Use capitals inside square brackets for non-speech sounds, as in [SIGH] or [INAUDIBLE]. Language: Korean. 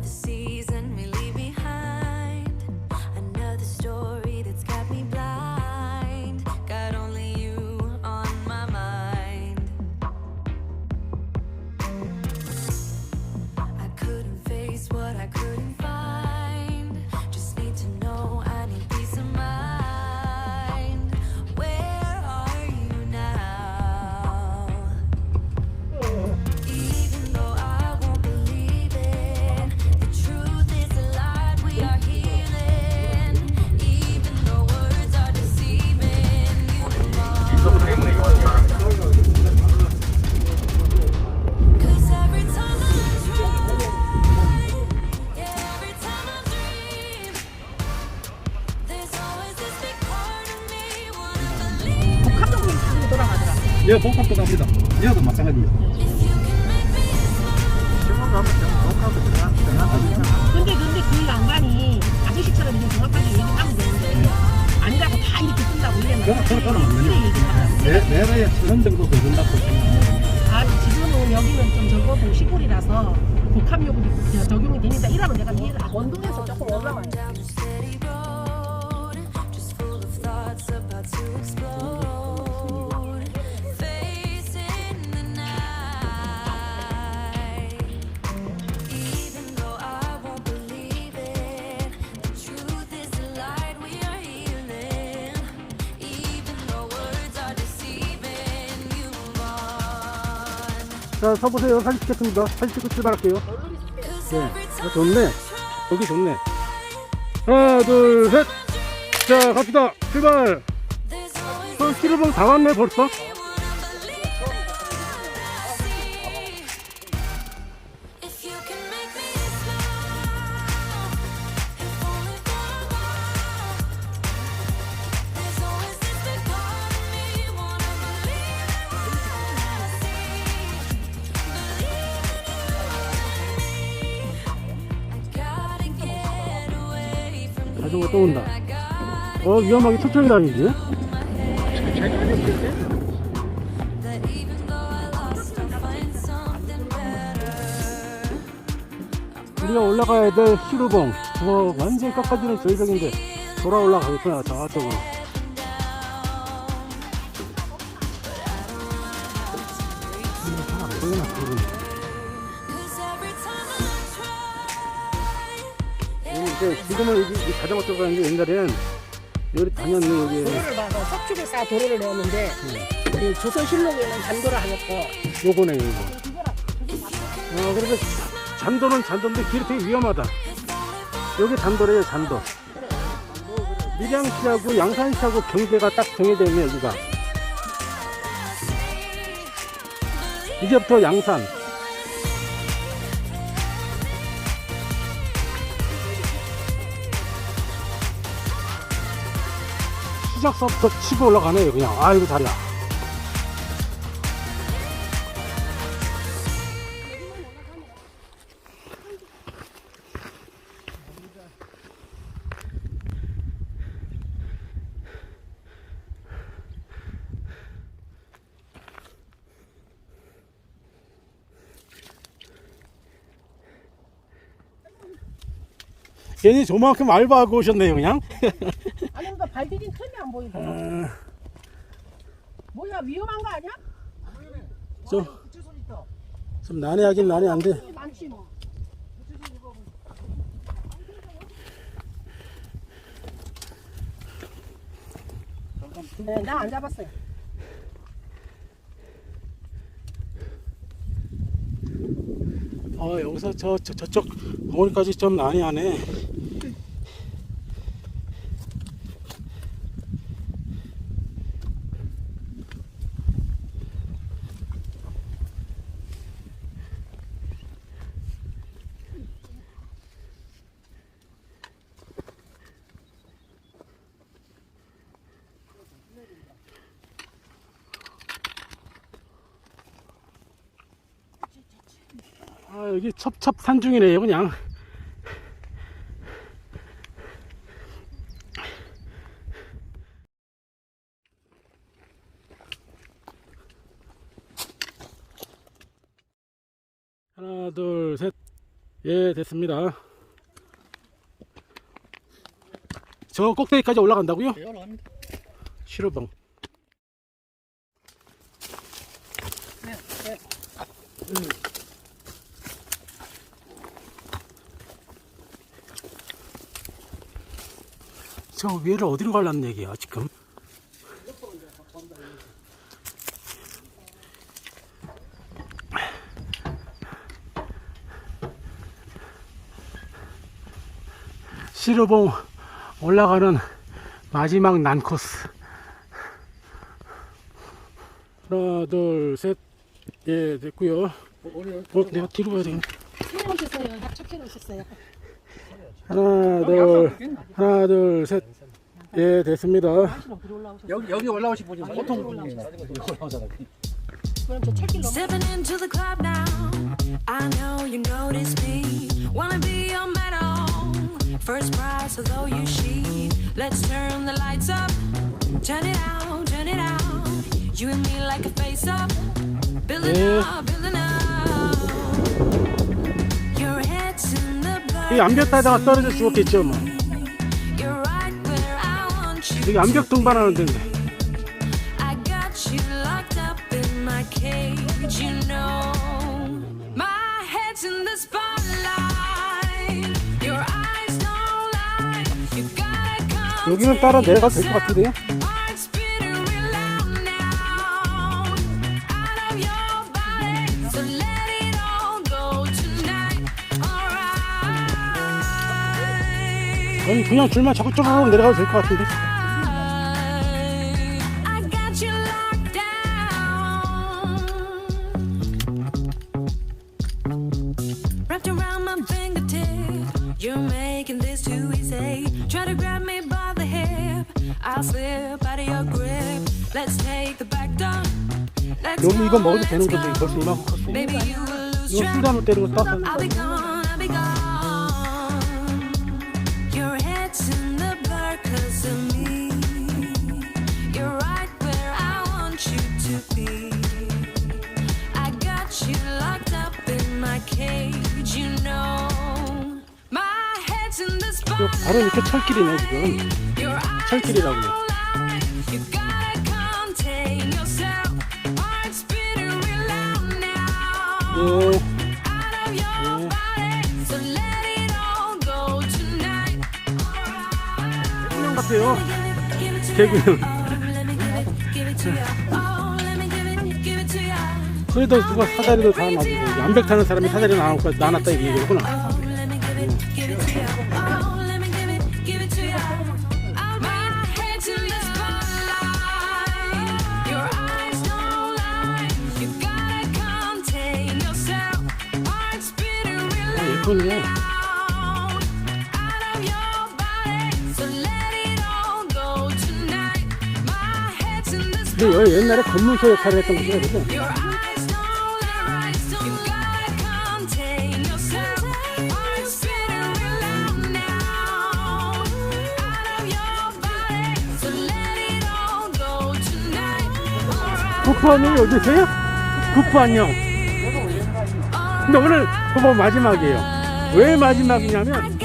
the season. 얘 복합도 갑니다. 얘도 마찬가지입니다. 근데 근데 그 양반이 아저씨처럼 이제 정확하게 얘기하면 되는데 아니라고 다 이렇게 쓴다고 이래만 저는 저는 저는 안 그래 얘기하더라고. 내 내가에 천원 정도 더 준다고. 아 지금은 여기는 좀 적어도 시골이라서 복합 요금이 저- 적용이 됩니다. 이러면 내가 이해를 안- 원동에서 조금 올라와요. down the steady road, just full of thoughts about to explode. 자, 서보세요. 사진 찍겠습니다. 사진 찍고 출발할게요. 네. 아, 좋네. 여기 좋네. 하나, 둘, 셋. 자, 갑시다. 출발. 어, 시르봉 다 왔네, 벌써? 자전거 또 온다. 어, 위험하게 천천히 다니지? 우리가 올라가야 될 시르봉. 뭐, 완전 깎아주는 저희벽인데, 돌아 올라가겠구나, 저쪽으로. 이제 지금은 여기 이 자전거 타고 가는데 옛날에는 여기 다녔네, 여기. 도로를 봐서 석축에 쌓아 도로를 내었는데 그 조선실록에는 잔도를 하였고 요거네, 요거. 어, 그래서 잔도는 잔도인데 길이 되게 위험하다. 여기 잔도래요, 잔도. 밀양시하고 양산시하고 경계가 딱 정해져 있네, 여기가. 이제부터 양산. 시작 서부터 치고 올라가네요, 그냥. 아이고, 다리야. 괜히 저만큼 알바하고 오셨네요, 그냥. [LAUGHS] 아니 그러니까 발 디딘 틈이 안 보이고 어, 뭐야 위험한 거 아니야? 좀, 좀 난해하긴 난해한데. 많지 뭐 네, 나 안 잡았어요. 어, 여기서 저, 저, 저쪽 어머니까지 좀 난해하네. 아, 여기 첩첩산 중이네요, 그냥. 하나, 둘, 셋. 예, 됐습니다. 저 꼭대기까지 올라간다고요? 올라갑니다 시로봉. 저 위를 어디로 가려는 얘기야, 지금? 시로봉 올라가는 마지막 난코스. 하나, 둘, 셋. 예, 됐고요. 어, 내가 뒤로 가야 되겠네. 해 놓으셨어요. 약촉해 놓으셨어요. 하나, 둘, 하나, 둘, 셋. 예, 됐습니다. 여기 여기 올라오신 분이 보통 분이에요. 여기 올라오잖아. 그럼 저 철길 넘어. Stepping into the club now. I know you notice me. Wanna be your medal. First prize, although you she. Let's turn the lights up. Turn it out, turn it out. You and me like a face up. Building Yeah. up, building up. 이. 암벽 따다가 떨어져 죽었겠죠, 뭐. 여기 암벽 등반하는 데인데. 여기는 따라 내려가도 될것 같은데요? 아니, 그냥 줄만 자꾸 쪼르륵 내려가도 될 것 같은데. 여기 이거 먹어도 되는. 건데, 벌써 이만큼 컸어. 이거 track. 순간으로 때리고 따서. 바로 이렇게 철길이네, 지금. 철길이라고요. 예. 한명 같아요. 대구는. 그래도 누가 사다리도 다 놔두고, 암벽 타는 사람이 사다리 나눴다 이 얘기구나. Oh. Oh. Oh, 아. 예쁘네. 근데 여기 옛날에 검문소 역할을 했던 곳이거든. 구프 안녕 여기 계세요? 구프 안녕. 근데 오늘 그거 마지막이에요. 왜 마지막이냐면